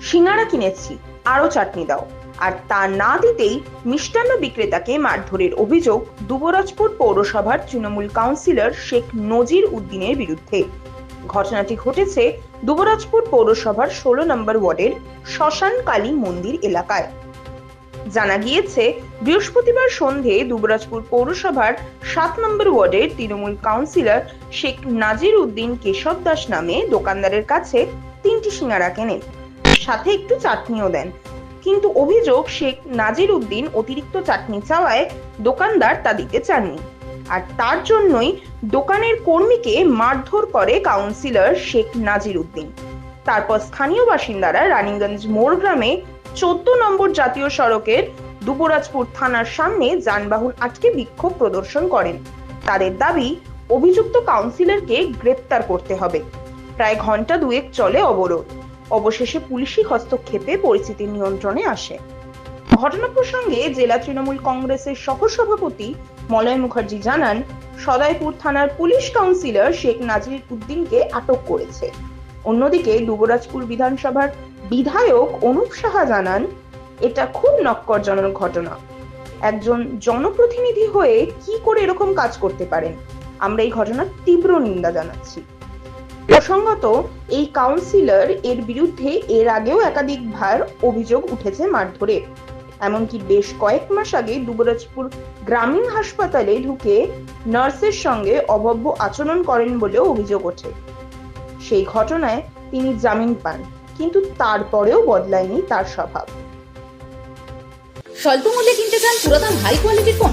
সিঙ্গারা কিনেছি আরও চাটনি দাও। আর তা না দিতেই মিষ্টান্ন বিক্রেতাকে মারধরের অভিযোগ দুবরাজপুর পৌরসভার তৃণমূল কাউন্সিলর শেখ নজির উদ্দিনের বিরুদ্ধে। ঘটনাটি ঘটেছে দুবরাজপুর পৌরসভার ষোলো নম্বর ওয়ার্ডের শ্মশান কালী মন্দির এলাকায়। জানা গিয়েছে, বৃহস্পতিবার সন্ধে দুবরাজপুর পৌরসভার সাত নম্বর ওয়ার্ডের তৃণমূল কাউন্সিলর শেখ নাজির উদ্দিন কেশব দাস নামে দোকানদারের কাছে তিনটি সিঙ্গারা কেনেন। সাথে একটু চাটনিও দেন। কিন্তু অভিযোগ, শেখ নাজির উদ্দিন অতিরিক্ত চাটনি চাওয়ায় দোকানদার তা দিতে চাননি। আর তার জন্যই দোকানের কর্মীকে মারধর করে কাউন্সিলর শেখ নাজির উদ্দিন। তারপর স্থানীয় বাসিন্দারা রানীগঞ্জ মোড় গ্রামে চোদ্দ নম্বর জাতীয় সড়কের দুবরাজপুর থানার সামনে যানবাহন আটকে বিক্ষোভ প্রদর্শন করেন। তাদের দাবি, অভিযুক্ত কাউন্সিলরকে গ্রেপ্তার করতে হবে। প্রায় ঘণ্টা দুয়েক চলে অবরোধ। অবশেষে পুলিশি হস্তক্ষেপে পরিস্থিতি নিয়ন্ত্রণে আসে। ঘটনা প্রসঙ্গে জেলা তৃণমূল কংগ্রেসের সহসভাপতি মলয় মুখার্জি জানান, সদাইপুর থানার পুলিশ কাউন্সিলর শেখ নাজির উদ্দিনকে আটক করেছে। অন্যদিকে দুবরাজপুর বিধানসভার বিধায়ক অনুপ সাহা জানান, এটা খুব নক্করজনক ঘটনা। একজন জনপ্রতিনিধি হয়ে কি করে এরকম কাজ করতে পারেন? আমরা এই ঘটনার তীব্র নিন্দা জানাচ্ছি। প্রসঙ্গত, এই কাউন্সিলর এর বিরুদ্ধে এর আগেও একাধিকবার অভিযোগ উঠেছে মারধরে। এমনকি বেশ কয়েক মাস আগে দুবরাজপুর গ্রামীণ হাসপাতালে ঢুকে নার্সের সঙ্গে অভব্য আচরণ করেন বলেও অভিযোগ ওঠে। সেই ঘটনায় তিনি জামিন পান, কিন্তু তারপরেও বদলায়নি তার স্বভাব। স্বল্প মূল্যে কিনতে চান পুরাতন হাই কোয়ালিটির ফোন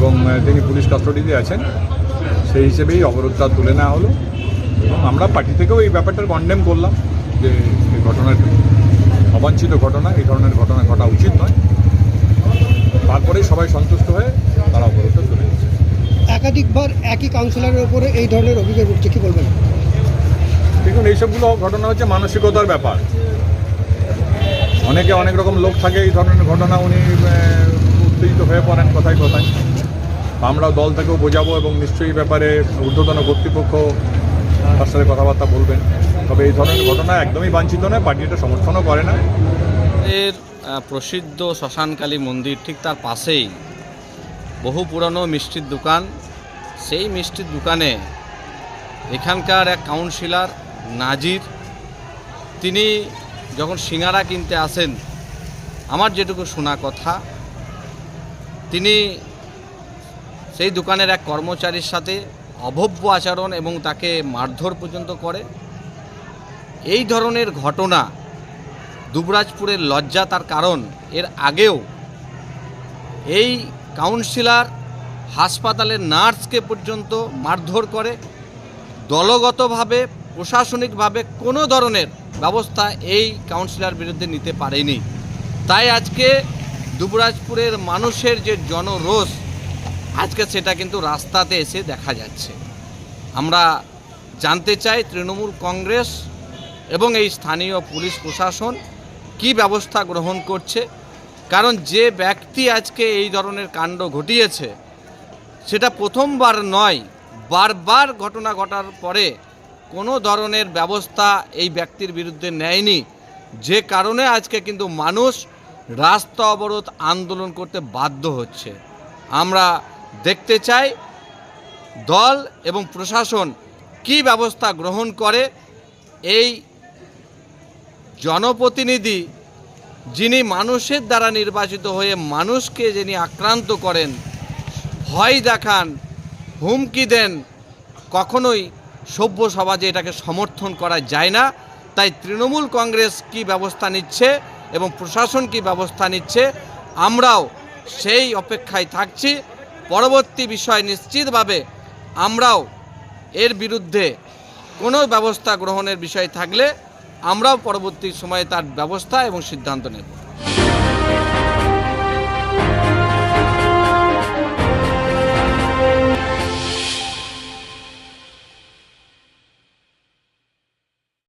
এবং তিনি পুলিশ কাস্টডিতে আছেন সেই হিসেবেই অবরোধটা তুলে নেওয়া হলো। এবং আমরা পার্টি থেকেও এই ব্যাপারটার কন্ডেম করলাম যে এই ঘটনাটি অবাঞ্ছিত ঘটনা এই ধরনের ঘটনা ঘটা উচিত নয়। তারপরেই সবাই সন্তুষ্ট হয়ে তারা অবরোধটা তুলে নিয়েছে একাধিকবার একই কাউন্সিলরের ওপরে এই ধরনের অভিযোগ উঠছে কি বলবেন? দেখুন এইসবগুলো ঘটনা হচ্ছে মানসিকতার ব্যাপার। অনেকে অনেক রকম লোক থাকে এই ধরনের ঘটনা উনি উত্তেজিত হয়ে পড়েন কথায় কথায়। আমরাও দল থেকেও বোঝাবো এবং নিশ্চয়ই ব্যাপারে ঊর্ধ্বতন কর্তৃপক্ষ তার সাথে কথাবার্তা বলবেন। তবে এই ধরনের ঘটনা একদমই বাঞ্ছিত নয়, পার্টি এটা সমর্থনও করে না। এর প্রসিদ্ধ শ্মশানকালী মন্দির ঠিক তার পাশেই। বহু পুরানো মিষ্টির দোকান। সেই মিষ্টির দোকানে এখানকার এক কাউন্সিলর নাজির, তিনি যখন সিঙ্গারা কিনতে আসেন, আমার যেটুকু শোনা কথা, তিনি সেই দোকানের এক কর্মচারীর সাথে অভব্য আচরণ এবং তাকে মারধর পর্যন্ত করে। এই ধরনের ঘটনা দুবরাজপুরের লজ্জা তার কারণ। এর আগেও এই কাউন্সিলর হাসপাতালের নার্সকে পর্যন্ত মারধর করে। দলগতভাবে, প্রশাসনিকভাবে কোনো ধরনের ব্যবস্থা এই কাউন্সিলর বিরুদ্ধে নিতে পারেনি। তাই আজকে দুবরাজপুরের মানুষের যে জনরোষ আজকে সেটা কিন্তু রাস্তাতে এসে দেখা যাচ্ছে। আমরা জানতে চাই তৃণমূল কংগ্রেস এবং এই স্থানীয় পুলিশ প্রশাসন কি ব্যবস্থা গ্রহণ করছে। কারণ যে ব্যক্তি আজকে এই ধরনের কাণ্ড ঘটিয়েছে, সেটা প্রথমবার নয়, বারবার ঘটনা ঘটার পরে কোনো ধরনের ব্যবস্থা এই ব্যক্তির বিরুদ্ধে নেয়নি। যে কারণে আজকে কিন্তু মানুষ রাস্তা অবরোধ আন্দোলন করতে বাধ্য হচ্ছে। আমরা দেখতে চাই দল এবং প্রশাসন কি ব্যবস্থা গ্রহণ করে। এই জনপ্রতিনিধি যিনি মানুষের দ্বারা নির্বাচিত হয়ে মানুষকে যিনি আক্রান্ত করেন, ভয় দেখান, হুমকি দেন, কখনোই সভ্য সমাজে এটাকে সমর্থন করা যায় না। তাই তৃণমূল কংগ্রেস কি ব্যবস্থা নিচ্ছে এবং প্রশাসন কি ব্যবস্থা নিচ্ছে, আমরাও সেই অপেক্ষায় থাকছি। পরবর্তী বিষয় নিশ্চিতভাবে আমরাও এর বিরুদ্ধে কোনো ব্যবস্থা গ্রহণের বিষয় থাকলে আমরাও পরবর্তী সময়ে তার ব্যবস্থা এবং সিদ্ধান্ত নেব।